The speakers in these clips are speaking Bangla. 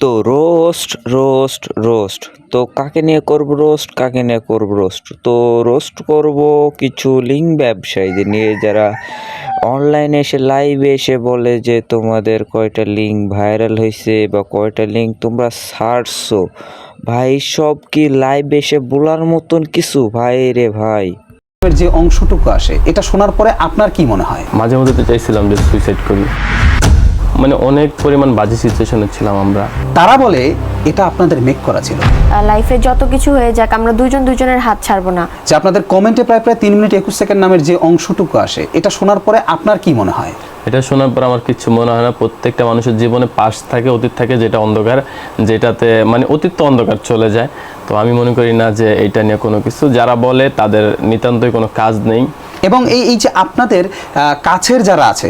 তো রোস্ট রোস্ট রোস্ট। তো কাকে নিয়ে করব রোস্ট কাকে নিয়ে করব রোস্ট? তো রোস্ট করব কিছু লিঙ্ক ব্যবসায়ীদের নিয়ে যারা অনলাইনে এসে লাইভে এসে বলে যে তোমাদের কয়টা লিঙ্ক ভাইরাল হয়েছে বা কয়টা লিঙ্ক তোমরা ছাড়ছো ভাই সব কি লাইভে এসে বলার মতন কিছু? ভাই রে ভাই। যে অংশটুকু আসে এটা শোনার পরে আপনার কি মনে হয়? মাঝে মধ্যে তো চাইছিলাম যে সুইসাইড করি। মানে অনেক পরিমাণ বাজে সিচুয়েশনে ছিলাম আমরা। তারা বলে এটা আপনাদের মেক করা ছিল। লাইফে যত কিছু হয়ে যাক আমরা দুজন দুজনের হাত ছাড়বো না। যে আপনাদের কমেন্টে প্রায় প্রায় তিন মিনিট একুশ সেকেন্ড নামের যে অংশটুকু আসে এটা শোনার পরে আপনার কি মনে হয়? এটা শোনার পর আমার কিছু মনে হয় না প্রত্যেকটা মানুষের জীবনে পাশ থাকে অতীত থাকে যেটা অন্ধকার যেটাতে মানে অতীত তো অন্ধকার চলে যায়। তো আমি মনে করি না যে এটা নিয়ে কোনো কিছু। যারা বলে তাদের নিতান্তই কোনো কাজ নেই। এবং এই এই যে আপনাদের কাছের যারা আছে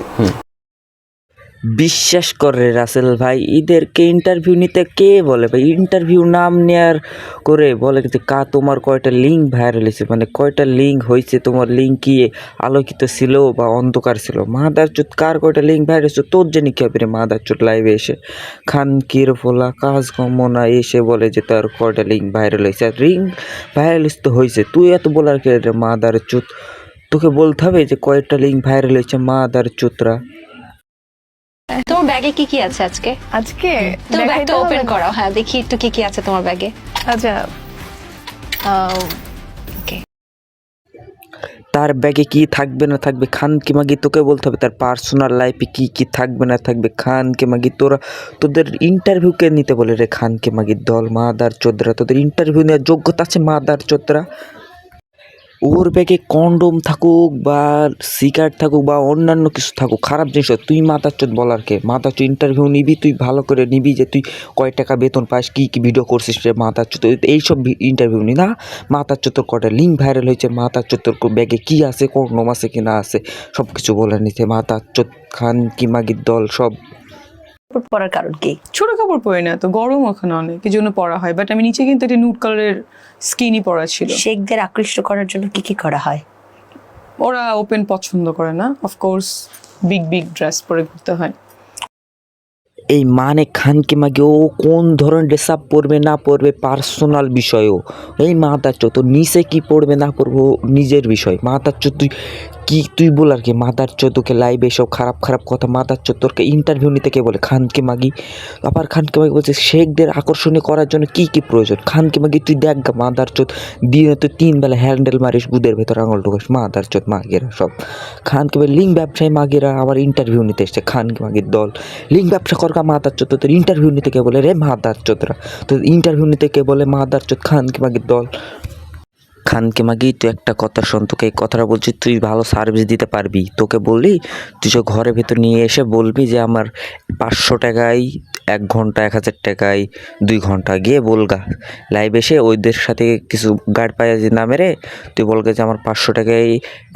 বিশ্বাস করে রাসেল ভাই এদেরকে ইন্টারভিউ নিতে কে বলে ভাই? ইন্টারভিউ নাম নেয়ার করে বলে যে, কা, তোমার কয়টা লিঙ্ক ভাইরাল হয়েছে? মানে কয়টা লিঙ্ক হয়েছে? তোমার লিঙ্ক কি আলোকিত ছিল বা অন্ধকার ছিল? মাদার চোদ, কার কয়টা লিঙ্ক ভাইরাল হয়েছে? তোর জানি কি হবে রে মাদার চোদ লাইভে এসে? খান কির ফোলা কাজ কম না এসে বলে যে, তার কয়টা লিঙ্ক ভাইরাল হয়েছে? আর লিঙ্ক ভাইরাল তো হয়েছে। তুই এত বলার কে রে মাদার চোদ? তোকে বলতে হবে যে, কয়টা লিঙ্ক ভাইরাল হয়েছে মাদার চোতরা তোমার ব্যাগে কি কি আছে আজকে? আজকে? তুমি ব্যাগটা ওপেন? করো হ্যাঁ দেখি একটু কি কি আছে তোমার ব্যাগে। আচ্ছা। ওকে তার ব্যাগে কি থাকবে না থাকবে খান কি মাগি তোকে বলতে হবে তার পার্সোনাল লাইফে কি কি থাকবে না থাকবে খান কে মাগি তোরা তোদের ইন্টারভিউকে নিতে বলে রে খান কে মাগির দল মাদার চোদ্রা তোদের ইন্টারভিউ নেওয়ার যোগ্যতা আছে মাদার চোদ্রা? ওর ব্যাগে কন্ডোম থাকুক বা সিগারেট থাকুক বা অন্যান্য কিছু থাকুক, খারাপ জিনিস তুই মাদার চোদ বলার কে মাদার চোদ ইন্টারভিউ নিবি, তুই ভালো করে নিবি যে তুই কয় টাকা বেতন পাস, কী কী ভিডিও করছিস রে মাদার চোদ এইসব ইন্টারভিউ নি না? মাথার চোদ্দোর কটা লিঙ্ক ভাইরাল হয়েছে মাথার চোদ্দোর ব্যাগে কী আছে কন্ডোম আছে কি না আছে সব কিছু বলে নিতে মাথার চোদ খান কি মাগির দল, সব পড়ার কারণ কি? ছোট কাপড় পরে না তো গরম ওখানে অনেক এই জন্য পরা হয়। বাট আমি নিচে কিন্তু এটা নুট কালারের স্কিনই পরা ছিল। শেখদের আকৃষ্ট করার জন্য কি কি করা হয়? ওরা ওপেন পছন্দ করে না। অফকোর্স বিগ বিগ ড্রেস পরে ঘুরতে হয়। এই মানে খানকে মাগে ও কোন ধরনের ড্রেস আপ পরবে না পরবে পার্সোনাল বিষয়ও? এই মাতার চো, তো নিচে কি পড়বে না পড়ব নিজের বিষয়? মাতার চো, তুই কি তুই বল আর কি? মাতার চো, তোকে লাইভে এসব খারাপ খারাপ কথা মাতার চো, তোরকে ইন্টারভিউ নিতে কে বলে? খানকে মাগি? আবার খানকে মাগি বলছে, শেখদের আকর্ষণীয় করার জন্য কি কি প্রয়োজন? খানকে মাগি, তুই দেখ গা মাদার চোদ দিনে তুই তিন বেলা হ্যান্ডেল মারিস, বুদের ভেতর আঙুল ঢুকাস মাদার চোদ মাগেরা সব। খানকে লিঙ্ক ব্যবসায়ী মাগেরা আবার ইন্টারভিউ নিতে এসছে খানকে মাগির দল। লিঙ্ক ব্যবসা করকা মাদার চোদ্দ তোর ইন্টারভিউ নিতে কে বলে রে মাদার চোদ্দরা তো ইন্টারভিউ নিতে কে বলে মাদার খান কি মাগির দল? খানকে মাগি, তুই একটা কথা শোন, তোকে এই কথাটা বলছি, তুই ভালো সার্ভিস দিতে পারবি। তোকে বললি তুই যে ঘরের ভেতর নিয়ে এসে বলবি যে আমার পাঁচশো টাকায় এক ঘণ্টা, এক হাজার টাকায় দুই ঘণ্টা গিয়ে বলগা লাইভ এসে ওইদের সাথে কিছু গার্ড পায়ে যে নামে রে তুই বলগে যে আমার পাঁচশো টাকায়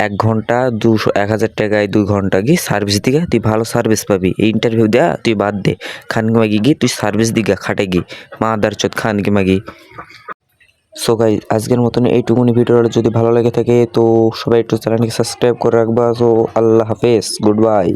এক ঘণ্টা, দুশো, এক হাজার টাকায় দুই ঘণ্টা গিয়ে সার্ভিস দিগা, তুই ভালো সার্ভিস পাবি। এই ইন্টারভিউ দেয়া তুই বাদ দে। খানকে গিয়ে তুই সার্ভিস দিগা খাটে গিয়ে। মা দারচোদ খানকে মাগি। সো গাই আজকের মতন এইটুকুনি ভিডিওটা যদি ভালো লেগে থাকে, তো সবাই একটু চ্যানেলকে সাবস্ক্রাইব করে রাখবা। সো আল্লাহ হাফেজ গুড বাই